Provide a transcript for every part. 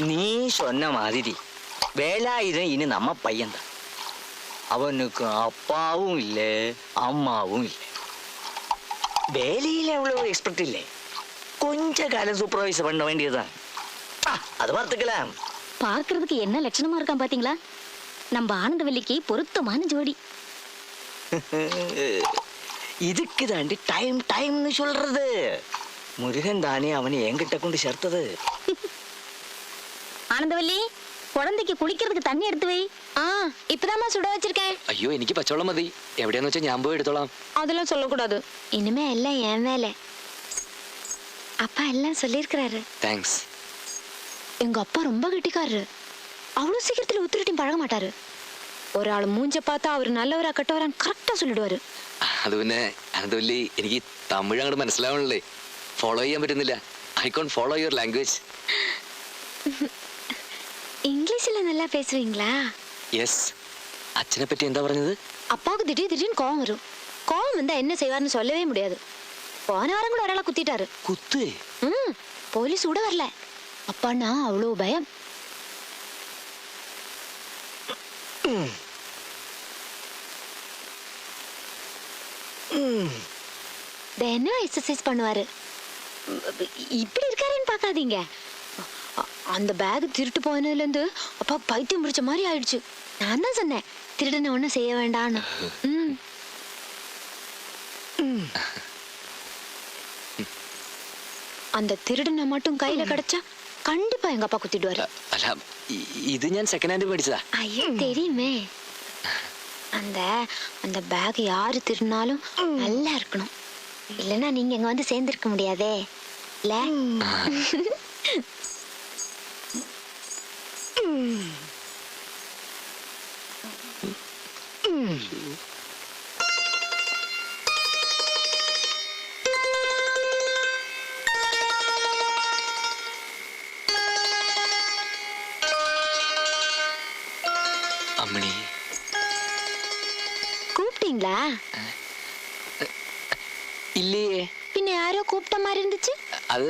நீ சொன்ன மாதிரி வேலாயுதம் இனி நம்ம பையன்தான். அவனுக்கு அப்பாவும் இல்லை அம்மாவும் இல்லை. வேலையில் அவ்வளோ எக்ஸ்பெக்ட் இல்லை. கொஞ்ச காலம் சூப்பர்வைஸ் பண்ண வேண்டியதுதான். அது பார்த்துக்கலாம். பார்க்கிறதுக்கு என்ன லட்சணமா இருக்கான் பாத்தீங்களா? நம்ம ஆனந்தவல்லிக்கு பொருத்தமான ஜோடி. இதுக்கு தாண்டி டைம் டைம்னு சொல்றது. முருகன் தானே அவனை என்கிட்ட கொண்டு சேர்த்தது. ആനന്ദവല്ലി കുഴന്തയ്ക്ക് കുളിക്കിറതുക്ക് തണ്ണി എടുത്തു പോയി. ആ ഇപ്പതാമ്മ സുട വെച്ചിരിക്കേ അയ്യോ എനിക്ക് പച്ചവെള്ളം മതി. എവിടെയാന്ന് വെച്ചാ ഞാൻ പോയി എടുത്തോളാം. അതെല്ലാം ചൊല്ലക്കൂടാ ഇനിമേ അല്ല ഏൻ അപ്പ എല്ലാം ചൊല്ലിയിരിക്കാറു താങ്ക്സ് എങ്ക അപ്പ ரொம்ப കിട്ടിക്കാറു അവളും സീക്രത്തിൽ ഉത്തരട്ടും പഴക മാട്ടാറു ഒരാൾ മൂഞ്ചപ്പാത്ത അവർ നല്ലവരാ വരാൻ കറക്റ്റാ ചൊല്ലിടുവാറു അത് പിന്നെ അനന്തവല്ലി എനിക്ക് തമിഴ് അങ്ങോട്ട് മനസ്സിലാവണല്ലേ? ഫോളോ ചെയ്യാൻ പറ്റുന്നില്ല. I can't follow your language இங்கிலீஷ்ல நல்லா பேசுவீங்களா യെസ് അച്ഛനെ പറ്റി എന്താ പറഞ്ഞത് அப்பாவுக்கு திடீர் திடீர்னு கோவம் வரும் கோவம் வந்தா என்ன செய்வார்னு சொல்லவே முடியாது போன வாரம் கூட ஒராளை குத்திட்டாரு കുത്തേ ம் போலீஸ் கூட வரல அப்பான்னா அவ்வளோ பயம் தினம் எக்ஸசைஸ் பண்ணுவாரு இப்படி இருக்காருன்னு பார்க்காதீங்க அ- அந்த பேக் திருட்டு போனதுலேருந்து அப்பா பைத்தியம் பிடிச்ச மாதிரி ஆயிடுச்சு நான் தான் சொன்னேன் திருடனை ஒன்றும் செய்ய வேண்டான்னு ம் அந்த திருடனை மட்டும் கையில கிடைச்சா கண்டிப்பா எங்க அப்பா குத்திடுவாரு അല്ല ഇ- ഇത് ഞാൻ സെക്കൻഡ് ഹാൻഡ് മേടിച്ചതാ ஐயோ தெரியுமே அந்த அந்த பேக் யாரு திருடினாலும் நல்லா இருக்கணும் இல்லைன்னா நீங்க இங்க வந்து சேர்ந்திருக்க முடியாதே இல்ல அம்மணி கூப்பிட்டீங்களா இல்லையே പിന്നെ ആരോ കൂപ്പിട്ട അത്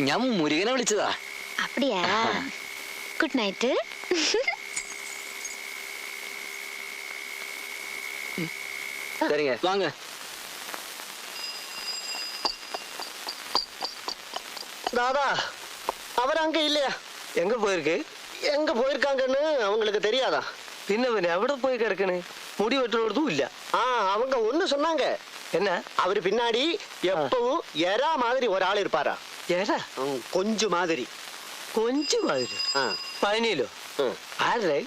ഞാൻ മുരുകനെ വിളിച്ചതാ. അപ്പടിയാ குட் நைட்டு சரிங்க வாங்க. தாதா அவர் அங்க இல்லையா? எங்க போயிருக்கு? எங்க போயிருக்காங்கன்னு அவங்களுக்கு தெரியாதா? பின்ன பின்ன எവിടെ போய் கிடக்குன்னு முடி வெட்டுறதும் இல்ல. ஆ அவங்க ஒண்ணு சொன்னாங்க. என்ன? அவர் பின்னாடி எப்பவும் எறா மாதிரி ஒரு ஆள் இருப்பாரா? ஏடா ம், கொஞ்சு மாதிரி. கொஞ்சம் மாதிரி. ஆ, പതിനയിലോ ആരുടെ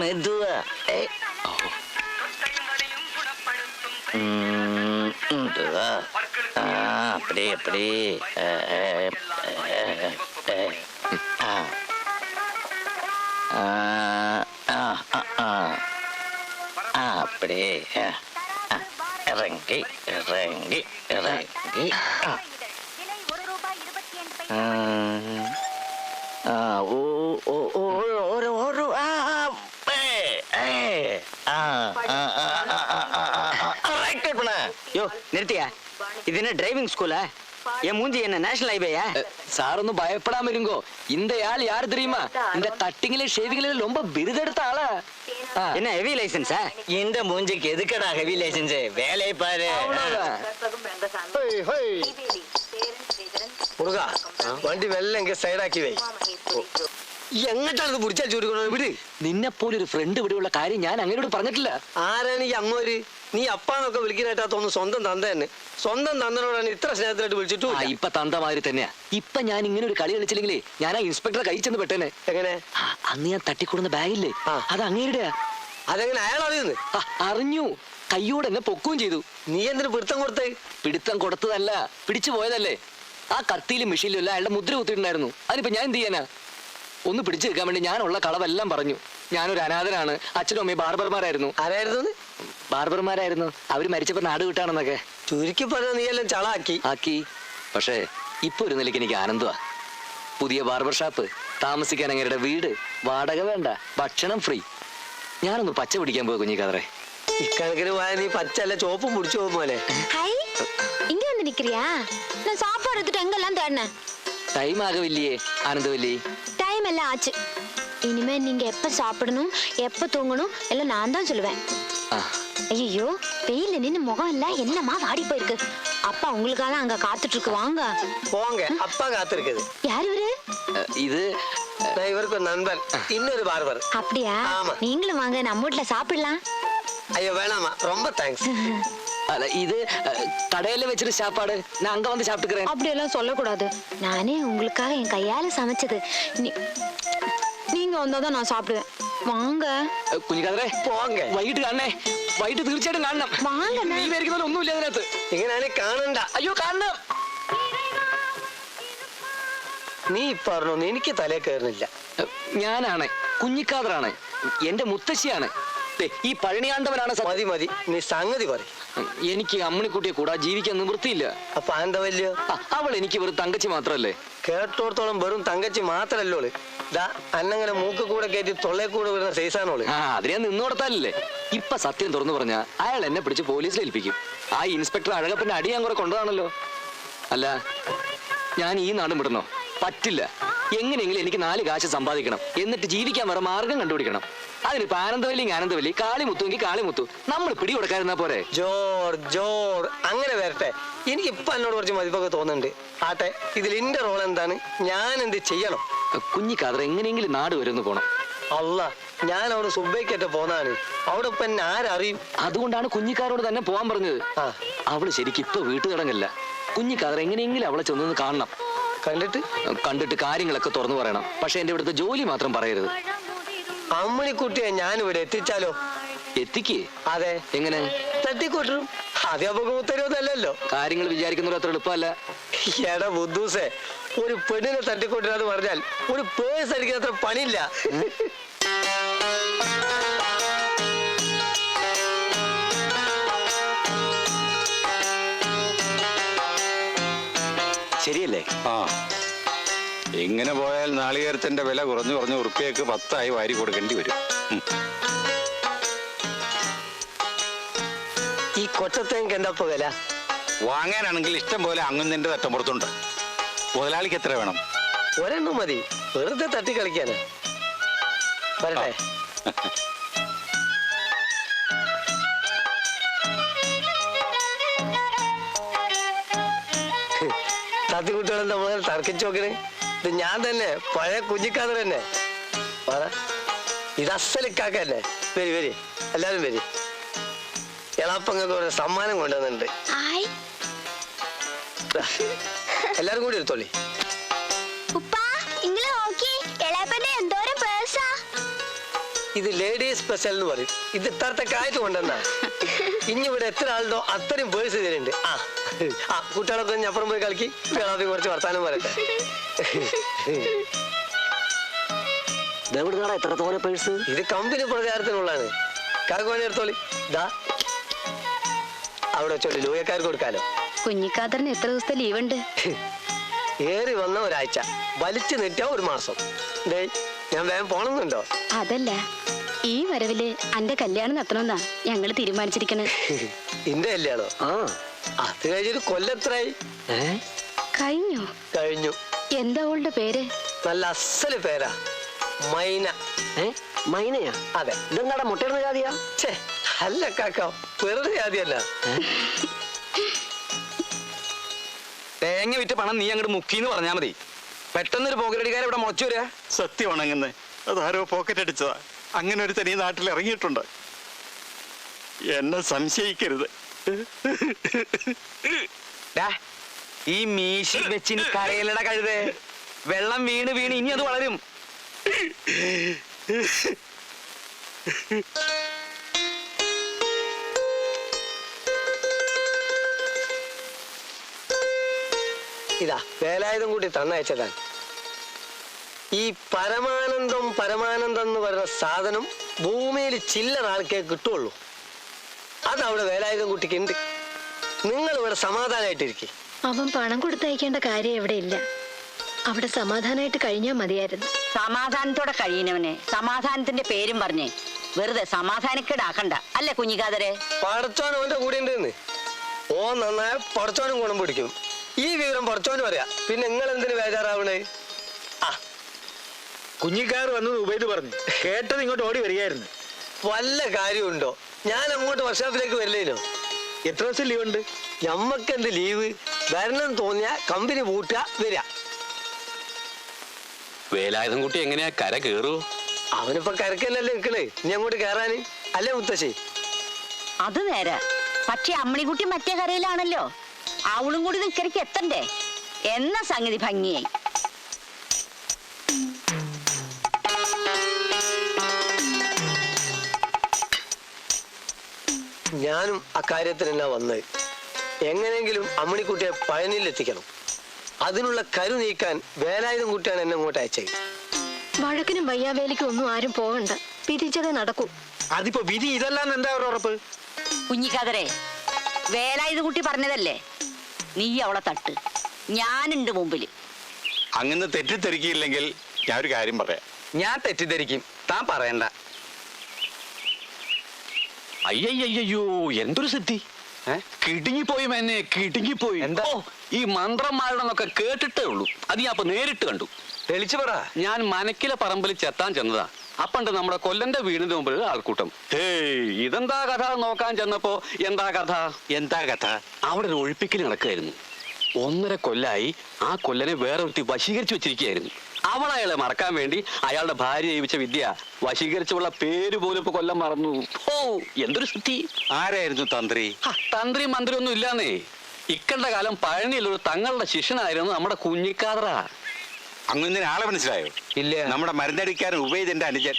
മെതുവാ அப்படியே அப்படியே அப்படியே யோ நிறுத்தியா இது என்ன டிரைவிங் ஸ்கூலா என் மூஞ்சி என்ன நேஷனல் ஹைவேயா சார் ஒன்னும் பயப்படாம இருங்கோ இந்த ஆள் யாரு தெரியுமா இந்த கட்டிங்ல ஷேவிங்ல ரொம்ப விருதெடுத்த ஆளா ஆ, என்ன ஹெவி லைசன்ஸா இந்த மூஞ்சிக்கு எதுக்கடா ஹெவி லைசன்ஸ் வேலையை பாரு அவ்வளவுதான். ஹோய், ஹோய். മുറുക വണ്ടി വെള്ളം എങ്കിൽ സൈഡാക്കി വൈ എങ്ങോട്ടാണ് പിടിച്ചാൽ ചോദിക്കണോ വിട്. നിന്നെ പോലെ ഒരു ഫ്രണ്ട് ഇവിടെയുള്ള കാര്യം ഞാൻ അങ്ങനോട് പറഞ്ഞിട്ടില്ല. ആരാണ് ഈ അങ്ങോര് നീ അപ്പാന്നൊക്കെ വിളിക്കാനായിട്ടാ തോന്നുന്നു സ്വന്തം തന്ത തന്നെ സ്വന്തം തന്തനോടാണ് ഇത്ര സ്നേഹത്തിലായിട്ട് വിളിച്ചിട്ടു ആ. ഇപ്പൊ തന്തമാതിരി തന്നെയാ. ഇപ്പൊ ഞാൻ ഇങ്ങനെ ഒരു കളി കളിച്ചില്ലെങ്കിലേ ഞാൻ ആ ഇൻസ്പെക്ടറെ കൈ ചെന്ന് പെട്ടേനെ. എങ്ങനെ? അന്ന് ഞാൻ തട്ടിക്കൊടുന്ന ബാഗില്ലേ? അത് അങ്ങേരുടെയാ. അതെങ്ങനെ അയാൾ അറിയുന്നു? അറിഞ്ഞു. കയ്യോടെ എന്നെ പൊക്കുകയും ചെയ്തു. നീ എന്തിനു പിടുത്തം കൊടുത്തേ? പിടുത്തം കൊടുത്തതല്ല പിടിച്ചു പോയതല്ലേ. ആ കത്തിയിലും മെഷീനിലും അല്ല അയാളുടെ മുദ്ര കുത്തിയിട്ടുണ്ടായിരുന്നു. അതിനിപ്പോ ഞാൻ എന്ത് ചെയ്യാനാ? ഒന്ന് പിടിച്ചു വെക്കാൻ വേണ്ടി ഞാനുള്ള കളവെല്ലാം പറഞ്ഞു ഞാനൊരു അനാഥനാണ് അച്ഛനും അമ്മയും ബാർബർമാരായിരുന്നു ആരായിരുന്നു ബാർബർമാരായിരുന്നു അവര് മരിച്ചപ്പോ നാട് വിട്ടാണെന്നൊക്കെ ചുരുക്കി പറഞ്ഞ നീ എല്ലാം ചളാക്കി ആക്കി പക്ഷേ ഇപ്പൊ ഒരു നിലയ്ക്ക് എനിക്ക് ആനന്ദമാ പുതിയ ബാർബർ ഷാപ്പ് താമസിക്കാൻ അങ്ങേരുടെ വീട് വാടക വേണ്ട ഭക്ഷണം ഫ്രീ ഞാനൊന്ന് പച്ച പിടിക്കാൻ പോയി കുഞ്ഞിക്കാതറേ ഇക്കണക്കിന് പോയാൽ നീ പച്ചല്ല ചോപ്പും പിടിച്ചു പോകും പോലെ ஹை இங்க வந்து நிக்கிறியா நான் சாப்பாடு எடுத்துட்டு எங்கெல்லாம் தேடினேன் ടൈം ആകവില്ലേ ആനന്ദവല്ലി எல்லாம் ஆச்சு. இனிமே நீங்க எப்ப சாப்பிடணும் எப்ப தூங்கணும் எல்லாம் நான் தான் சொல்லுவேன். ஐயோ வெயில நின்னு முகம் இல்ல என்னமா வாடி போயிருக்கு. அப்பா உங்களுக்காக அங்க காத்துட்டு இருக்கு வாங்க. போங்க அப்பா காத்திருக்குது. யாரு இவரு? இது நான் இவருக்கு ஒரு இன்னொரு பார்பர் அப்படியா? நீங்களும் வாங்க நம்ம வீட்டுல சாப்பிடலாம். ஐயோ வேணாமா ரொம்ப தேங்க்ஸ் ഇത് കടയിൽ വെച്ചിട്ട് ചാപ്പാട് ഞാൻ അങ്ങ വന്ന് ചാപ്പിക്കറേ അപ്പടിയെല്ലാം സൊല്ലക്കൂടാതെ ഞാനേ ഉങ്ങൾക്കാ എൻ കയ്യാലെ സമച്ചത്. നീങ്ക വന്നതാ ഞാൻ സാപ്പിടുവേ. വാങ്ങ. കുഞ്ഞിക്കാതറേ പോവാങ്ക വൈറ്റ് കാണേ വൈറ്റ് തീർച്ചയായിട്ടും കാണണം. നീ വരിക്കുന്ന ഒന്നും ഇല്ല അതിനത്ത് ഇങ്ങനെ കാണണ്ട. അയ്യോ കാണണം. നീ പറഞ്ഞു എനിക്ക് തലേ കയറുന്നില്ല. ഞാനാണേ. കുഞ്ഞിക്കാതറാണ് എന്റെ മുത്തശ്ശിയാണ്. ഈ പഴണിയാണ്ടവനാണ് മതി മതി. നീ സംഗതി പറയും. എനിക്ക് അമ്മണിക്കുട്ടിയെ കൂടാ ജീവിക്കാൻ നിവൃത്തിയില്ല. അപ്പൊ എന്താ വല്യ? അവൾ എനിക്ക് വെറും തങ്കച്ചി മാത്രല്ലേ? കേട്ടോടത്തോളം വെറും തങ്കച്ചി മാത്രല്ലോ ദാ അന്നങ്ങനെ മൂക്ക് കൂടെ കയറ്റി തൊള്ളേ കൂടെ വരുന്ന സൈസാണോൾ ആ അതിനെ ഞാൻ നിന്ന് കൊടുത്താലല്ലേ? ഇപ്പൊ സത്യം തുറന്നു പറഞ്ഞ അയാൾ എന്നെ പിടിച്ച് പോലീസിൽ ഏൽപ്പിക്കും. ആ ഇൻസ്പെക്ടർ അഴകപ്പന്റെ അടി ഞാൻ കുറെ കൊണ്ടതാണല്ലോ. അല്ല ഞാൻ ഈ നാടും വിടണോ? പറ്റില്ല. എങ്ങനെയെങ്കിലും എനിക്ക് നാല് കാശ് സമ്പാദിക്കണം. എന്നിട്ട് ജീവിക്കാൻ വേറെ മാർഗം കണ്ടുപിടിക്കണം. അതിനിപ്പോ ആനന്ദവല്ലി ആനന്ദവല്ലി കാളിമുത്തുവെങ്കിൽ കാളിമുത്തു. നമ്മൾ പിടി കൊടുക്കാതിരുന്നാ പോരെ? ജോർ ജോർ. അങ്ങനെ വരട്ടെ. എനിക്ക് ഇപ്പൊ എന്നോട് കുറച്ച് മതിപ്പൊക്കെ തോന്നുന്നുണ്ട്. ആട്ടെ ഇതിൽ എന്റെ റോൾ എന്താണ്? ഞാൻ എന്ത് ചെയ്യണം? കുഞ്ഞിക്കാതർ എങ്ങനെയെങ്കിലും നാട് വരുന്നു പോണം. അല്ല ഞാൻ അവിടെ സുബൈക്കേറ്റ പോന്നാണ്. അവിടെ ഇപ്പൊ എന്നെ ആരറിയും? അതുകൊണ്ടാണ് കുഞ്ഞിക്കാരോട് തന്നെ പോവാൻ പറഞ്ഞത്. അവൾ ശരിക്കും ഇപ്പൊ വീട്ടു കിടങ്ങല്ല കുഞ്ഞിക്കാതെ എങ്ങനെയെങ്കിലും അവളെ ചെന്നൊന്ന് കാണണം. കണ്ടിട്ട്? കണ്ടിട്ട് കാര്യങ്ങളൊക്കെ തുറന്നു പറയണം. പക്ഷെ എന്റെ ഇവിടുത്തെ ജോലി മാത്രം പറയരുത്. അമ്മണിക്കുട്ടിയെ ഞാൻ ഇവിടെ എത്തിച്ചാലോ? എത്തിക്കേ. അതെ. എങ്ങനെ? തട്ടിക്കൂട്ടും അധ്യാപക ഉത്തരവൊന്നല്ലല്ലോ കാര്യങ്ങൾ വിചാരിക്കുന്നത് അത്ര എളുപ്പമല്ല. എടാ ബുദ്ധൂസേ ഒരു പെണ്ണിനെ തട്ടിക്കൂട്ടിനാന്ന് പറഞ്ഞാൽ ഒരു പേഴ്സ് അടിക്കുന്ന അത്ര പണിയില്ല. ശരിയല്ലേ? ആ. ഇങ്ങനെ പോയാൽ നാളികേരത്തിന്റെ വില കുറഞ്ഞു കുറഞ്ഞു ഉറുപ്പിയക്ക് പത്തായി വാരി കൊടുക്കേണ്ടി വരും. ഈ കൊച്ചത്തേക്ക് എന്താ വില? വാങ്ങാനാണെങ്കിൽ ഇഷ്ടം പോലെ അങ്ങുന്നതിന്റെ തട്ടമ്പുറത്തുണ്ട്. മുതലാളിക്ക് എത്ര വേണം? ഒരെണ്ണം മതി. വെറുതെ തട്ടി കളിക്കാന്. വരട്ടെ. കുട്ടികളെന്താ മുതൽ തർക്കിച്ചു നോക്കണേ ഇത് ഞാൻ തന്നെ പഴയ കുഞ്ഞിക്കാതെ തന്നെ. പറ. ഇത് അസലിക്കാക്കല്ലേ വരി വരി. എല്ലാരും വരി. എളാപ്പങ്ങൾക്ക് ഒരു സമ്മാനം കൊണ്ടുവന്നിട്ടുണ്ട്. എല്ലാരും കൂടി എടുത്തോളി. ഇത് ലേഡീസ് സ്പെഷ്യൽ എന്ന് പറയും. ഇത് ഇത്തരത്തെ കാറ്റ് കൊണ്ടുവന്നാ ഇനി ഇവിടെ എത്ര ആളുണ്ടോ അത്രയും പേഴ്സ് ഇതിലുണ്ട്. ആ ആ കുട്ടികളൊക്കെ ഒന്ന് അപ്പുറം പോയി കളിക്കി. വേളാപ്പി കുറച്ച് വർത്താനം പറയട്ടെ. എത്ര തോനെ പേഴ്സ്? ഇത് കമ്പനി പ്രചാരത്തിനുള്ളതാണ്. കാക്കുവാൻ എടുത്തോളി. ദാ. അവിടെ വെച്ചോളി ലൂയക്കാർക്ക് കൊടുക്കാലോ. കുഞ്ഞിക്കാതറിന് എത്ര ദിവസത്തെ ലീവ് ഉണ്ട് ഏറി വന്ന ഒരാഴ്ച. വലിച്ചു നീട്ടിയ ഒരു മാസം. ഞാൻ വേഗം പോണമെന്നുണ്ടോ അതല്ല. ഈ വരവിൽ അന്റെ കല്യാണം നടത്തണമെന്നാ ഞങ്ങൾ തീരുമാനിച്ചിരിക്കണേ. ഇന്റെ കല്യാണോ? ആ അത് കഴിഞ്ഞൊരു കൊല്ലത്രായി കഴിഞ്ഞു? കഴിഞ്ഞു. എന്താ അവളുടെ പേര്? നല്ല അസൽ പേരാ. മൈന. ഏ? മൈനയാ? അതെ. ഇതെന്താടാ മുട്ടയിടുന്ന ജാതിയാ? ഛേ അല്ല കാക്ക വെറുതെ ജാതിയല്ല. തേങ്ങ വിറ്റ് പണം നീ അങ്ങോട്ട് മുക്കിന്ന് പറഞ്ഞാ മതി. പെട്ടെന്നൊരു പോക്കറ്റടിക്കാരെ ഇവിടെ മുളച്ചു വരിക. സത്യമാണെങ്ങനെ അതാരോ പോക്കറ്റ് അടിച്ചതാ അങ്ങനെ ഒരു തനി നാട്ടിൽ ഇറങ്ങിയിട്ടുണ്ട്. എന്നെ സംശയിക്കരുത്. ഈ മീശി വെച്ചിന് കരയിലട കഴുതേ. വെള്ളം വീണ് വീണ് ഇനി അത് വളരും. ഇതാ വേലായുധം കൂടി തന്നയച്ചതാണ്. ഈ പരമാനന്ദം പരമാനന്ദം എന്ന് പറയുന്ന സാധനം ഭൂമിയിൽ ചില്ലറ ആൾക്കേ കിട്ടുള്ളൂ അതവിടെ വേലായുധം കുട്ടിക്ക് ഉണ്ട് നിങ്ങൾ ഇവിടെ സമാധാനമായിട്ടിരിക്കും. അവൻ പണം കൊടുത്തയക്കേണ്ട കാര്യം ഇവിടെ ഇല്ല. അവിടെ സമാധാനമായിട്ട് കഴിഞ്ഞാൽ മതിയായിരുന്നു. സമാധാനത്തോടെ കഴിയുന്നവനെ സമാധാനത്തിന്റെ പേരും പറഞ്ഞേ. വെറുതെ സമാധാനക്കേടാക്കണ്ട. അല്ലേ കുഞ്ഞിക്കാതരെ? പടച്ചോൻ ഓന്റെ കൂടെ ഉണ്ടെന്ന്. ഓ നന്നായ പടച്ചോനും ഗുണം പിടിക്കും. ഈ വിവരം പടച്ചോനും അറിയാം പിന്നെ നിങ്ങൾ എന്തിനു ബേജാറാവണേ? കുഞ്ഞിക്കാർ വന്ന് ഉപയോഗിച്ച് പറഞ്ഞു കേട്ടത് ഇങ്ങോട്ട് ഓടി വരികയായിരുന്നു. വല്ല കാര്യമുണ്ടോ? ഞാൻ അങ്ങോട്ട് വർഷാപ്പിലേക്ക് വരില്ലേനോ എത്ര ദിവസം ലീവ് ഉണ്ട്? ഞമ്മക്ക് എന്ത് ലീവ് വരണം തോന്നിയ കമ്പനി പൂട്ടുക വരിക. വേലായുധം കുട്ടി എങ്ങനെയാ? കര കേറൂ? അവനിപ്പോ കരക്കല്ലല്ലേ നിക്കണേ ഇനി അങ്ങോട്ട് കയറാന് അല്ലേ മുത്തശ്ശി? അത് നേരെ. പക്ഷെ അമ്മണിക്കുട്ടി മറ്റേ കരയിലാണല്ലോ. അവളും കൂടി നിക്കരയ്ക്ക് എത്തണ്ടേ? എന്ന സംഗതി ഭംഗിയായി. ഞാനും അക്കാര്യത്തിനല്ല എന്നാ വന്നത്. എങ്ങനെയെങ്കിലും അമ്മണിക്കുട്ടിയെ പഴനിയിലെത്തിക്കണം. അതിനുള്ള കരു നീക്കാൻ വേലായുധം കുട്ടിയാണ് എന്നെ ഇങ്ങോട്ട് അയച്ചത്. വഴക്കിനും വയ്യാവേലിക്കും ഒന്നും ആരും പോകണ്ട വിധിച്ചതേ നടക്കൂ. അതിപ്പോ വിധി ഇതല്ലാന്ന് എന്താ ഒരു ഉറപ്പ്? കുഞ്ഞിക്കാതരെ വേലായുധ കുട്ടി പറഞ്ഞതല്ലേ? നീ അവളെ തട്ട്. ഞാനുണ്ട് മുമ്പിൽ. അങ്ങനെ തെറ്റിദ്ധരിക്കില്ലെങ്കിൽ ഞാൻ ഒരു കാര്യം പറയാം. ഞാൻ തെറ്റിദ്ധരിക്കും. താൻ പറയണ്ട. അയ്യയ്യോ എന്തൊരു സിദ്ധി? കിടുങ്ങിപ്പോയി എന്നെ കിടുങ്ങിപ്പോയി. എന്താ? ഈ മന്ത്രന്മാരുടെന്നൊക്കെ കേട്ടിട്ടേ ഉള്ളൂ. അത് ഞാൻ അപ്പൊ നേരിട്ട് കണ്ടു. തെളിച്ചു പറ. ഞാൻ മനക്കിലെ പറമ്പിൽ ചെത്താൻ ചെന്നതാ. അപ്പണ്ട് നമ്മുടെ കൊല്ലന്റെ വീടിന്റെ മുമ്പിൽ ആൾക്കൂട്ടം. ഹേയ് ഇതെന്താ കഥ? നോക്കാൻ ചെന്നപ്പോ എന്താ കഥ? എന്താ കഥ? അവിടെ ഒരു ഒഴിപ്പിക്കൽ നടക്കുകയായിരുന്നു. ഒന്നര കൊല്ലായി ആ കൊല്ലനെ വേറെ ഒരുത്തി വശീകരിച്ചു വെച്ചിരിക്കുകയായിരുന്നു. അവൾ അയാളെ മറക്കാൻ വേണ്ടി അയാളുടെ ഭാര്യ ജീവിച്ച വിദ്യ വശീകരിച്ചുള്ള പേര് പോലും ഇപ്പൊ കൊല്ലം മറന്നു. ഓ എന്തൊരു സിദ്ധി ആരായിരുന്നു തന്ത്രി? തന്ത്രി മന്ത്രി ഒന്നും ഇല്ലാന്നേ. ഇക്കണ്ട കാലം പഴനിയിൽ ഒരു തങ്ങളുടെ ശിഷ്യനായിരുന്നു നമ്മുടെ കുഞ്ഞിക്കാതറ. അങ്ങനെ ആളെ മനസ്സിലായോ? ഇല്ല. നമ്മുടെ മരുന്നടിക്കാരൻ ഉപയോഗിച്ചെന്റെ അനുജൻ.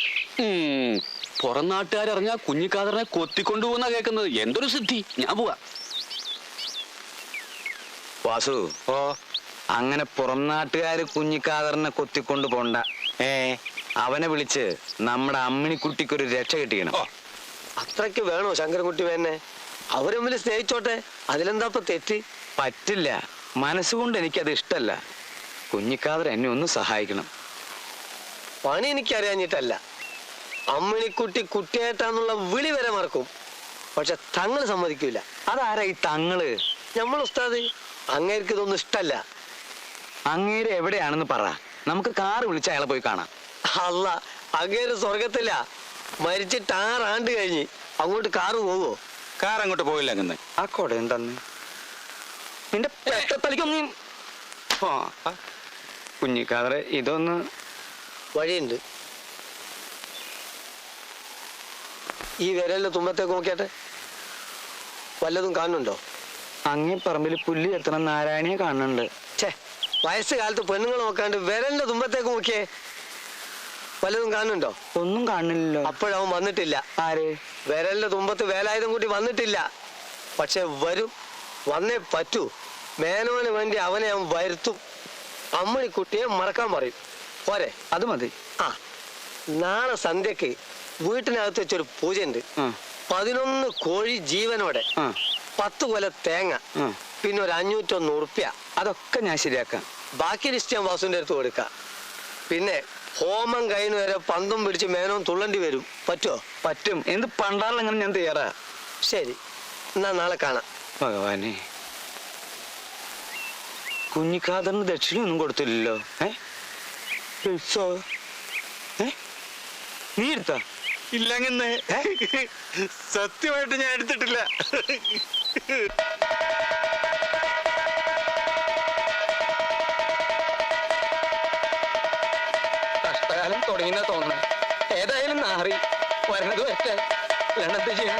പുറം നാട്ടുകാരറിഞ്ഞാ കുഞ്ഞിക്കാതറിനെ കൊത്തിക്കൊണ്ടുപോകുന്ന കേൾക്കുന്നത്. എന്തൊരു സിദ്ധി ഞാൻ പോവാ. വാസു. ഓ. അങ്ങനെ പുറം നാട്ടുകാര് കുഞ്ഞിക്കാതറിനെ കൊത്തിക്കൊണ്ട് പോണ്ട. ഏ അവനെ വിളിച്ച് നമ്മുടെ അമ്മിണിക്കുട്ടിക്കൊരു രക്ഷ കിട്ടിക്കണം. അത്രയ്ക്ക് അത്രയ്ക്ക് വേണോ ശങ്കരൻകുട്ടി വേനെ? അവർ തമ്മിൽ സ്നേഹിച്ചോട്ടെ? അതിലെന്താ ഇപ്പൊ തെറ്റ്? പറ്റില്ല. മനസ്സുകൊണ്ട് എനിക്കത് ഇഷ്ടല്ല. കുഞ്ഞിക്കാതർ എന്നെ ഒന്ന് സഹായിക്കണം. പണി എനിക്കറിയാഞ്ഞിട്ടല്ല. അമ്മിണിക്കുട്ടി കുട്ടിയായിട്ടാന്നുള്ള വിളി വരെ മറക്കും. പക്ഷെ തങ്ങൾ സമ്മതിക്കൂല. അതാരാ ഈ തങ്ങൾ? നമ്മൾ ഉസ്താദ് അങ്ങേർക്ക് ഇതൊന്നും ഇഷ്ടല്ല. അങ്ങേര് എവിടെയാണെന്ന് പറ. നമുക്ക് കാറ് വിളിച്ച് അയാളെ പോയി കാണാം. അല്ല അങ്ങേര് സ്വർഗത്തില്ല. മരിച്ചിട്ട് ആറാണ്ട് കഴിഞ്ഞ് അങ്ങോട്ട് കാറ് പോവോ? കാർ അങ്ങോട്ട് പോയില്ല അങ്ങനെ ആ കൊട എന്താന്ന്? നിന്റെ പെട്ടത്തലിക്കൊന്നും കുഞ്ഞിക്കാതറെ ഇതൊന്ന്. വഴിയുണ്ട്. ഈ വിരലിന്റെ തുമ്പത്തേക്ക് നോക്കിയാട്ടെ? വല്ലതും കാണുന്നുണ്ടോ? അങ്ങേ പറമ്പിൽ പുല്ല് എത്തണം നാരായണിയെ കാണുന്നുണ്ട്. ഛേ വയസ്സ് കാലത്ത് പെണ്ണുങ്ങൾ നോക്കാണ്ട് വിരലിന്റെ തുമ്പത്തേക്ക് നോക്കിയേ വല്ലതും കാണുന്നുണ്ടോ? ഒന്നും കാണുന്നില്ലല്ലോ. അപ്പോഴവൻ വന്നിട്ടില്ല. ആര്? വിരലിന്റെ തുമ്പത്ത് വേലായുധം കൂട്ടി വന്നിട്ടില്ല. പക്ഷെ വരും വന്നേ പറ്റൂ. മേനോന് വേണ്ടി അവനെ അവൻ വരുത്തും. അമ്മണി കുട്ടിയെ മറക്കാൻ പറയും. പോരെ. അത് മതി. ആ നാളെ സന്ധ്യക്ക് വീട്ടിനകത്ത് വെച്ചൊരു പൂജ ഉണ്ട് പതിനൊന്ന് കോഴി ജീവനോടെ പത്ത് കൊല തേങ്ങ പിന്നെ ഒരു അഞ്ഞൂറ്റൊന്ന് ഉറുപ്പ്യ. അതൊക്കെ ഞാൻ ശരിയാക്കാം. ബാക്കി ലിസ്റ്റ് ഞാൻ വാസുവിന്റെ അടുത്ത് കൊടുക്കാം. പിന്നെ ഹോമം കഴിഞ്ഞ് വരെ പന്തും പിടിച്ച് മേനോം തുള്ളണ്ടി വരും. പറ്റുമോ പറ്റും. എന്ത് പണ്ടാറിലെങ്ങനെ ഞാൻ തയ്യാറാ? ശരി. എന്നാ നാളെ കാണാം. ഭഗവാനെ. കുഞ്ഞിക്കാതറിന് ദക്ഷിണ ഒന്നും കൊടുത്തില്ലല്ലോ. ഏഹ് ഏ? നീ എടുത്താ? ഇല്ലങ്ങനെ സത്യമായിട്ട് ഞാൻ എടുത്തിട്ടില്ല. തുടങ്ങിയെന്നാ തോന്നുന്നു ഏതായാലും നാറി വരണത് വരട്ടെ. അല്ലാണ്ട് ചെയ്യാൻ?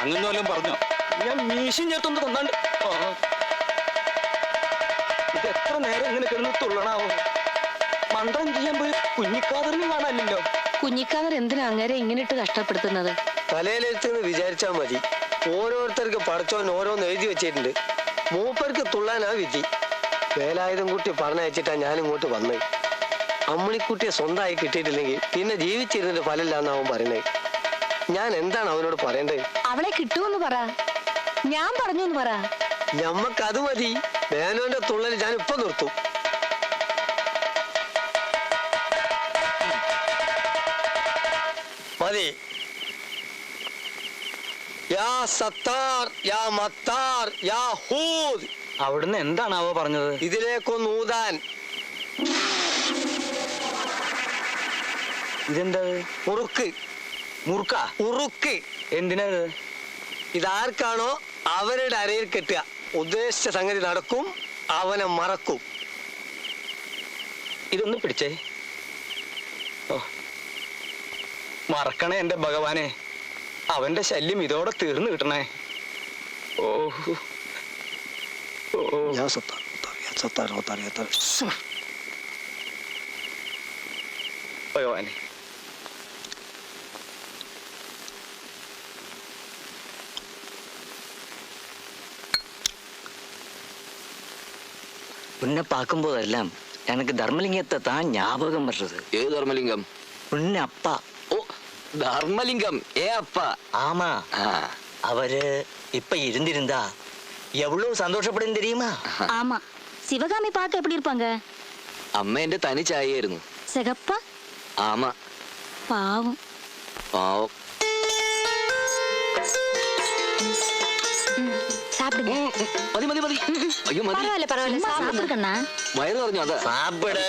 അങ്ങനെ വല്ലതും പറഞ്ഞോ? ഞാൻ മീശൻ ചേർത്തൊന്ന് കൊന്നാണ്ട് ആ. ഇത് എത്ര നേരം ഇങ്ങനെ കിടന്ന് തുള്ളണാവോ? മന്ത്രം ചെയ്യാൻ പോയി കുഞ്ഞിക്കാതറിനും കാണാനില്ലല്ലോ. കുഞ്ഞിക്കാതർ എന്തിനാ അങ്ങനെ ഇങ്ങനെ ഇട്ട് കഷ്ടപ്പെടുത്തുന്നത്? തലയിലെടുത്തെന്ന് വിചാരിച്ചാൽ മതി. ഓരോരുത്തർക്ക് പടച്ചോൻ ഓരോന്ന് എഴുതി വെച്ചിട്ടുണ്ട്. മൂപ്പർക്ക് തുള്ളാനാ വിധി. വേലായുധം കുട്ടി പറഞ്ഞയച്ചിട്ടാ ഞാൻ ഇങ്ങോട്ട് വന്നത്. അമ്മണിക്കുട്ടിയെ സ്വന്തമായി കിട്ടിയിട്ടില്ലെങ്കിൽ പിന്നെ ജീവിച്ചിരുന്നിട്ട് ഫലമില്ലാന്ന് അവൻ പറയുന്നത് ഞാൻ എന്താണ് അവനോട് പറയേണ്ടത്? അവളെ കിട്ടുമെന്ന് പറ. ഞാൻ പറഞ്ഞു എന്ന് പറ. ഞമ്മക്ക് അത് മതി. മേനോന്റെ തുള്ളൽ ഞാൻ ഇപ്പൊ നിർത്തും. മതി. യാ സത്താർ യാ മത്താർ യാ ഹൂദ്. അവിടുന്ന് എന്താണാവോ പറഞ്ഞത്? ഇതിലേക്കൊന്ന് ഊതാൻ ഇതെന്താ ഉറുക്ക്. മുറുക്ക? ഉറുക്ക്. എന്തിനാ ഇതാർക്കാണോ അവരുടെ അരയിൽ കെട്ടുക. ഉദ്ദേശിച്ച സംഗതി നടക്കും അവനെ മറക്കും. ഇതൊന്ന് പിടിച്ചേ. ഓ. മറക്കണേ എന്റെ ഭഗവാനെ. അവന്റെ ശല്യം ഇതോടെ തീർന്നു കിട്ടണേ. ഓ സത്താർ സത്താർ യാ സത്താർ ഭഗവാനെ. உன்னை பார்க்கும்போதெல்லாம் எனக்கு தர்மலிங்கத்தை தான் ஞாபகம் வர்றது ഏത് ധർമ്മലിംഗം உன்னை அப்பா ഓ ധർമ്മലിംഗം ഏ അപ്പ ஆமா ആ அவரு இப்ப இருந்திருந்தா எவ்வளவு சந்தோஷப்படும் தெரியுமா ஆமா சிவகாமி பார்க்க எப்படி இருப்பாங்க അമ്മ എന്റെ തനി ചായയായിരുന്നു சிகப்பா ആമ பாவம் പാവം சாப்பிடுங்க മതി മതി മതി അയ്യോ മതി பரவாயில்ல பரவாயில்ல சாப்பிடுங்க വയറ് പറഞ്ഞു അതാ சாப்பிடு